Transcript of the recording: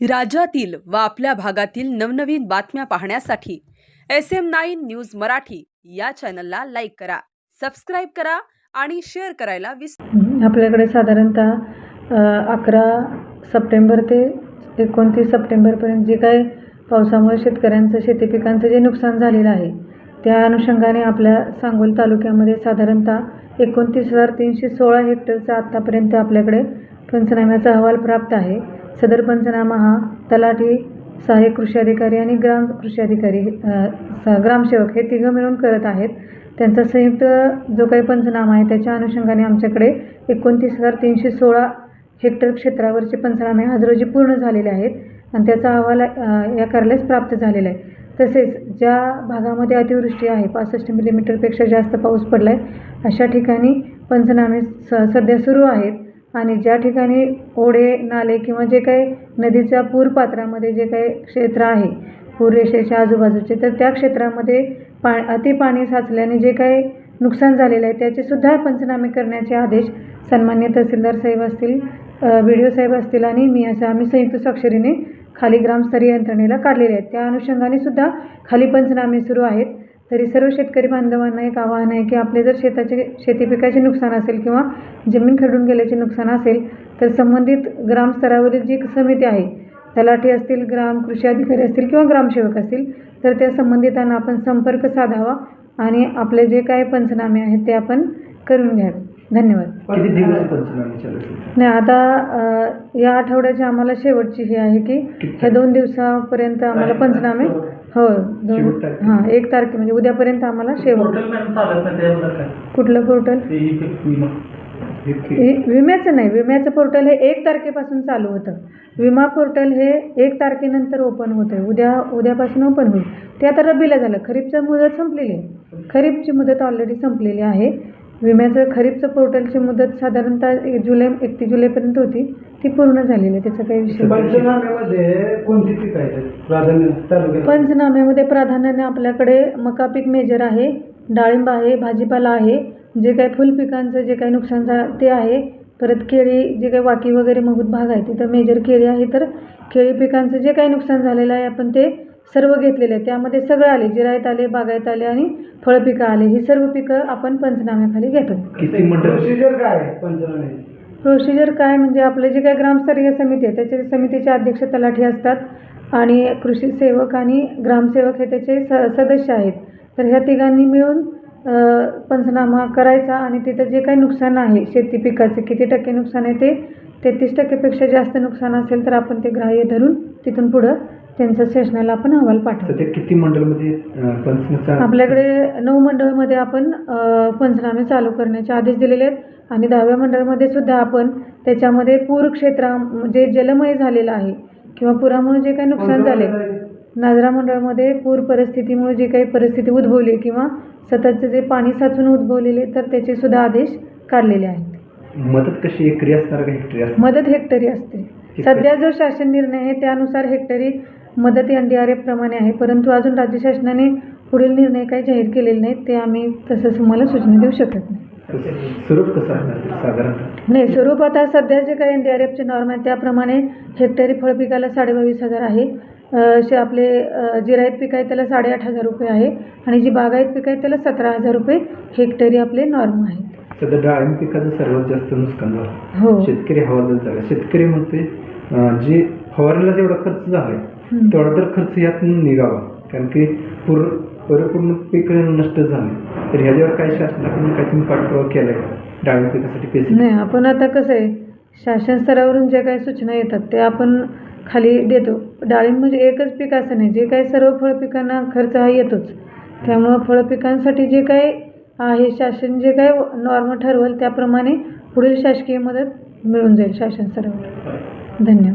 राज्यातील व आपल्या भागातील नवनवीन बातम्या पाहण्यासाठी S M nine news Marathi या चॅनलला लाईक करा सबस्क्राईब करा आणि शेअर करायला विस आपल्याकडे साधारणतः अकरा सप्टेंबर ते एकोणतीस सप्टेंबरपर्यंत जे काही पावसामुळे शेतकऱ्यांचं शेती पिकांचं जे नुकसान झालेलं आहे त्या अनुषंगाने आपल्या सांगोल तालुक्यामध्ये साधारणतः एकोणतीस हजार तीनशे सोळा हेक्टरचा आत्तापर्यंत आपल्याकडे पंचनाम्याचा अहवाल प्राप्त आहे. सदर पंचनामा हा तलाठी सहाय्यक कृषी अधिकारी आणि ग्राम कृषी अधिकारी स- ग्रामसेवक हे तिघं मिळून करत आहेत. त्यांचा संयुक्त जो काही पंचनामा आहे त्याच्या अनुषंगाने आमच्याकडे एकोणतीस हजार तीनशे सोळा हेक्टर क्षेत्रावरचे पंचनामे आज रोजी पूर्ण झालेले आहेत आणि त्याचा अहवाल या कार्यालयास प्राप्त झालेला आहे. तसेच ज्या भागामध्ये अतिवृष्टी आहे पासष्ट मिलीमीटरपेक्षा जास्त पाऊस पडला आहे अशा ठिकाणी पंचनामे स सध्या सुरू आहेत. आणि ज्या ठिकाणी ओढे नाले किंवा जे काही नदीच्या पूरपात्रामध्ये जे काही क्षेत्र आहे पूररेषेच्या आजूबाजूचे तर त्या क्षेत्रामध्ये पा अति पाणी साचल्याने जे काही नुकसान झालेलं आहे त्याचेसुद्धा पंचनामे करण्याचे आदेश सन्मान्य तहसीलदार साहेब असतील बी डी ओ साहेब असतील आणि मी असं आम्ही संयुक्त स्वाक्षरीने खाली ग्रामस्तरीय यंत्रणेला काढलेले आहेत. त्या अनुषंगाने सुद्धा खाली पंचनामे सुरू आहेत. तरी सर्व शेतकरी बांधवांना एक आवाहन आहे की आपले जर शेताचे शेती पिकाचे नुकसान असेल किंवा जमीन खरडून गेल्याचे नुकसान असेल तर संबंधित ग्रामस्तरावरील जी समिती आहे तलाठी असतील ग्राम कृषी अधिकारी असतील किंवा ग्रामसेवक असतील तर त्या संबंधितांना आपण संपर्क साधावा आणि आपले जे काही पंचनामे आहेत ते आपण करून घ्यावे. धन्यवाद. किती दिवस पंचनामे चालू आहेत? नाही आता अ, या आठवड्याची आम्हाला शेवटची ही आहे की ह्या दोन दिवसापर्यंत आम्हाला पंचनामे हो दोन शेवट. हां एक तारखे म्हणजे उद्यापर्यंत आम्हाला शेवट. पोर्टल मॅम चालत नाही त्याबद्दल काय? कुठलं पोर्टल ते हे विम्याचं नाही विम्याचं पोर्टल हे एक तारखेपासून चालू होतं. विमा पोर्टल हे एक तारखेनंतर ओपन होतं उद्या उद्यापासून ओपन होईल. ते आता रब्बीला झालं. खरीपचं मुदत संपलेली आहे. खरीपची मुदत ऑलरेडी संपलेली आहे. विम्याचं खरीपचं पोर्टलची मुदत साधारणतः एक जुलै एकतीस जुलैपर्यंत होती. ती पूर्ण झालेली आहे. त्याचा काही विषय नाही. पंचनाम्यामध्ये कोणती पीक आहे? प्राधान्य तालुक्यात पंचनाम्यामध्ये प्राधान्याने आपल्याकडे मका पीक मेजर आहे डाळिंब आहे भाजीपाला आहे जे काही फुलपिकांचं जे काही नुकसान झालं ते आहे. परत केळी जे काही वाकी वगैरे मगूत भाग आहे तिथं मेजर केळी आहे. तर केळी पिकांचं जे काही नुकसान झालेलं आहे आपण ते सर्व घेतलेले आहे त्यामध्ये सगळं आले जिरायत आले बागायत आले आणि फळपिकं आले. ही सर्व पिकं आपण पंचनाम्याखाली घेतो. किती प्रोसिजर काय आहे पंचनामे प्रोसिजर काय म्हणजे आपले जे काही ग्रामस्तरीय समिती आहे त्याचे समितीचे अध्यक्ष तलाठी असतात आणि कृषी सेवक आणि ग्रामसेवक हे त्याचे स सदस्य आहेत. तर ह्या तिघांनी मिळून पंचनामा करायचा आणि तिथं जे काही नुकसान आहे शेती पिकाचे किती टक्के नुकसान आहे ते तेहतीस टक्केपेक्षा जास्त नुकसान असेल तर आपण ते ग्राह्य धरून तिथून पुढं त्यांचं सेशनाला आपण अहवाल पाठवतो. सध्या किती मंडळमध्ये अं, पंचनाचा आपल्याकडे नऊ मंडळमध्ये आपण अ, पंचनामे चालू करण्याचे आदेश दिलेले आहेत आणि दहाव्या मंडळमध्ये सुद्धा आपण त्याच्यामध्ये पूर क्षेत्रा जे जलमय झालेलं आहे किंवा पुरामुळे जे काही नुकसान झाले नाजरा मंडळामध्ये पूर परिस्थितीमुळे जे काही परिस्थिती उद्भवली किंवा सततचं जे पाणी साचून उद्भवलेले तर त्याचे सुद्धा आदेश काढलेले आहेत. मदत कशी एकरी असणार का हेक्टरी असणार? मदत हेक्टरी असते. सध्या जो शासन निर्णय आहे त्यानुसार हेक्टरी मदत एन डी आर एफ प्रमाणे आहे. परंतु अजून राज्य शासनाने पुढील निर्णय काही जाहीर केलेले नाहीत ते आम्ही तसं तुम्हाला सूचना देऊ शकत नाही. स्वरूप कसं असणार नाही स्वरूप आता सध्या जे काही एन डी आर एफचे नॉर्म आहे त्याप्रमाणे हेक्टरी फळपिकाला साडेबावीस हजार आहे. अ, शे आपले जिरायत पीक आहे त्याला साडेआठ हजार रुपये आहे. आणि जी बागायत पीक आहे त्याला सतरा हजार रुपये हेक्टरी आपले नॉर्म आहेत. सध्या डाळिंब पिकाचं सर्वात जास्त नुकसान झालं. हो. शेतकरी हवालदिल झाला. शेतकरी म्हणते जे फवारणीला जेवढा खर्च झालाय हं. तेवढा तर खर्च यातून निघावा. कारण की पूर परिपूर्ण पीक नष्ट झाले. तर ह्याच्यावर काय शासनाकडून काय तुम्ही पाठपुरावा केलाय का? डाळिंब पिकासाठी पैसे? नाही आपण आता कसं आहे शासन स्तरावरून ज्या काही सूचना येतात ते आपण खाली देतो. डाळिंब म्हणजे एकच पीक असं नाही. जे काही सर्व फळपिकांना खर्च हा येतोच. त्यामुळं फळपिकांसाठी जे काही आहे शासन जे काही नॉर्म ठरवल त्याप्रमाणे पुढील शासकीय मदत मिळून जाईल शासन स्तरावर. धन्यवाद.